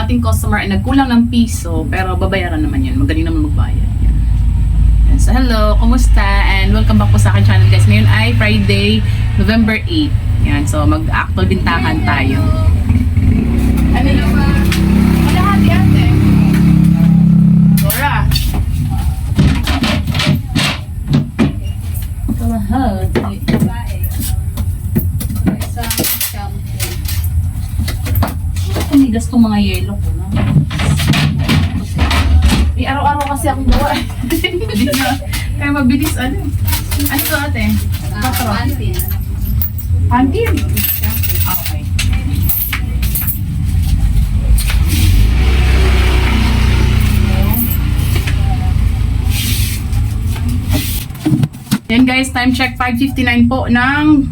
Ating customer ay nagkulang ng piso, pero babayaran naman yan. Magaling naman magbayad. Yan. So hello, kumusta? And welcome back po sa akin channel guys. Ngayon ay Friday, November 8. Yan, so mag-actual bintahan tayo. Mabilis ano. Ano to ate? Patro. Pantin. Pantin. Okay. Yan guys, time check 5.59 po ng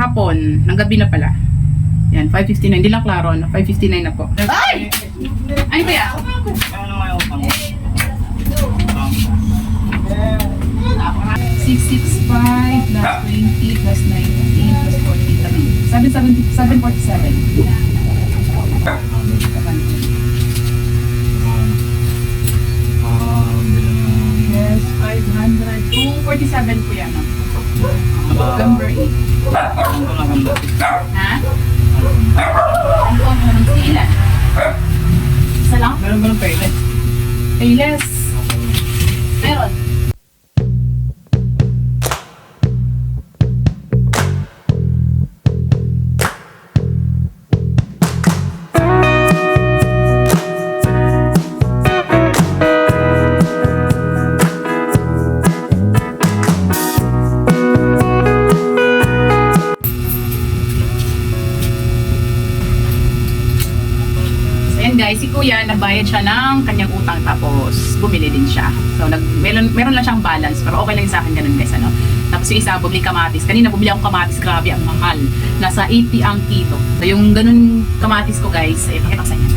hapon. Ng gabi na pala. Yan, 5.59. Hindi lang klaro, no? 5.59 na po. Ay! Ay, kaya? 665 plus 20 plus 19 plus 40 tabi. 770 747. Guys, si Kuya nabayad siya ng kanyang utang tapos bumili din siya. So nag meron meron lang siyang balance pero okay lang sa akin ganun guys ano. Tapos yung isa bumili kamatis. Kanina bumili akong kamatis, grabe ang mahal. Nasa 80 ang kilo. So yung ganun kamatis ko guys, ay pakita ko sa inyo.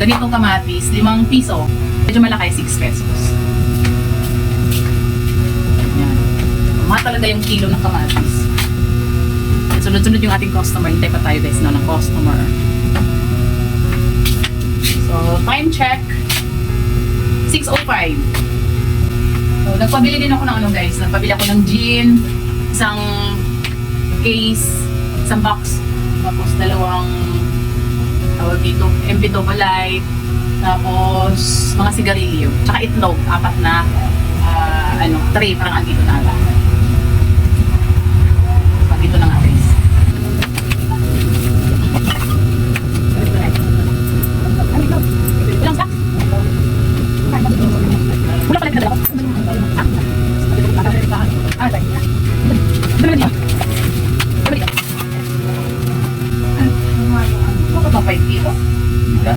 Ganitong kamatis, 5 piso. Medyo malaki, 6 pesos. Yan. Mahal talaga yung kilo ng kamatis. Sunod-sunod yung ating customer. Hintay pa tayo guys na ng customer. So, time check. 6.05. So, nagpabili din ako ng ano guys. Nagpabili ako ng gin, isang case, isang box, tapos dalawang tawag dito, MP Double Light, tapos mga sigarilyo, tsaka itlog, apat na ah, ano, tray, parang andito na ata. Ba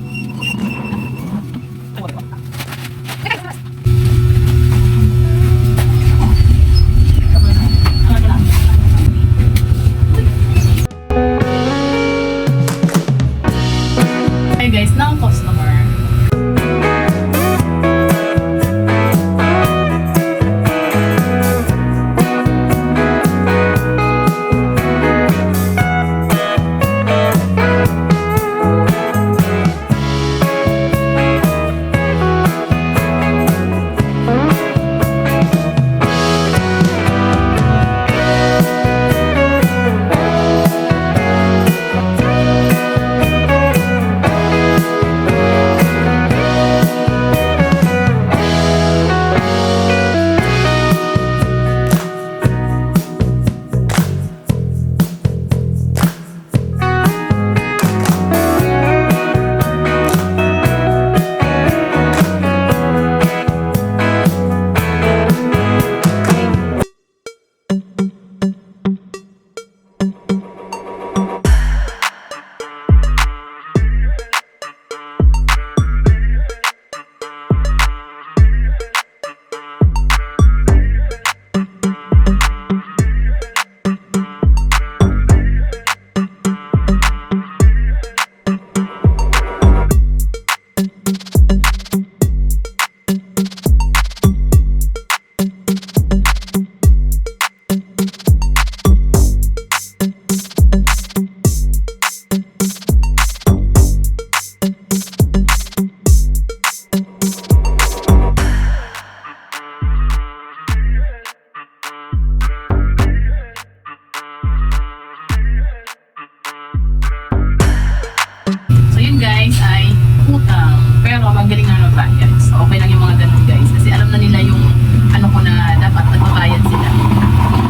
ang galing na magbayad. So, okay lang yung mga ganun guys. Kasi alam na nila yung ano ko na dapat nagbabayad sila.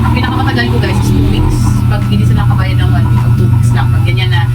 Ang pinakamatagal ko guys is 2 weeks. Pag hindi sila nakabayad ng 1 week, 2 weeks lang. Pag ganyan na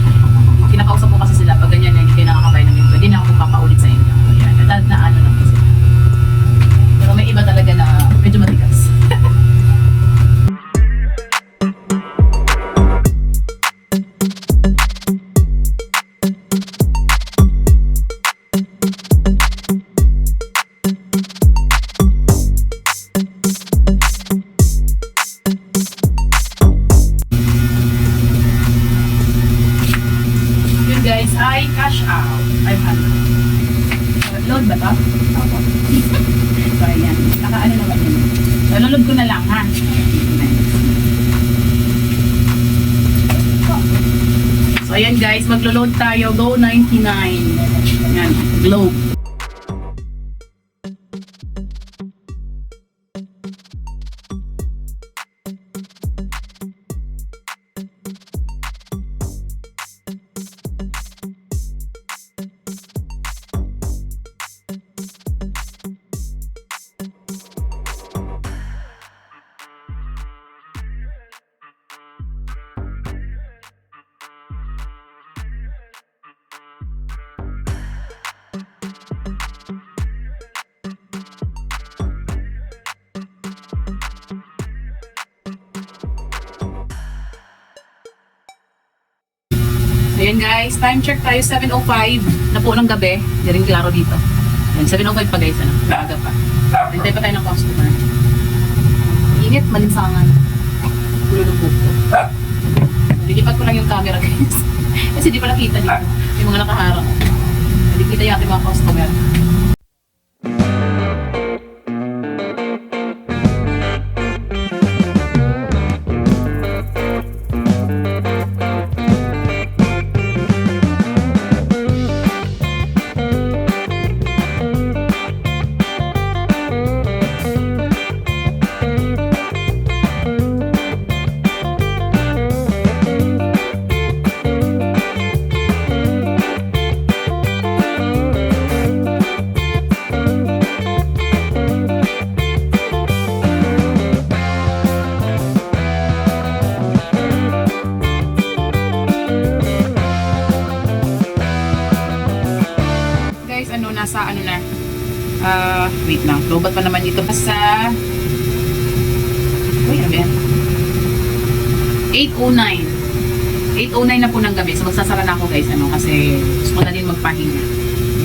ayan guys, maglo-load tayo. Go 99. Yan, globe. Ayan guys, time check tayo 7.05 na po ng gabi. Hindi rin klaro dito. Ayan, 7.05 pa guys, ano? Maaga pa. Hintay pa tayo ng customer. Init, malinsangan. Gulo ng buko. Lilipat ko lang yung camera guys. Kasi di pa nakita dito. Yung mga nakaharap. Hindi kita yung ating mga customer. Wait lang. Lobat pa naman dito. Sa... Uy, ano ba yan? 8.09. 8.09 na po ng gabi. So, magsasara na ako guys, ano, kasi gusto ko na din magpahinga.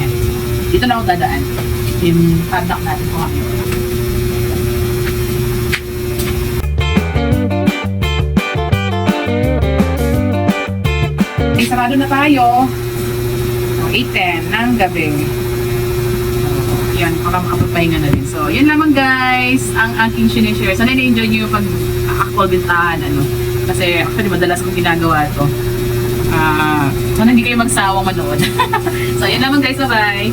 Yan. Dito na ako dadaan. Yung padlock natin ko kami. Okay, sarado na tayo. So, 8.10 ng gabi. Yan, para makapagpahinga na rin. So, yun lamang guys, ang aking sinishare. Sana na-enjoy nyo yung pag-actual bintahan, ano. Kasi actually madalas kong ginagawa to. Ah, sana hindi kayo magsawang manood. so, yun lamang guys, bye-bye.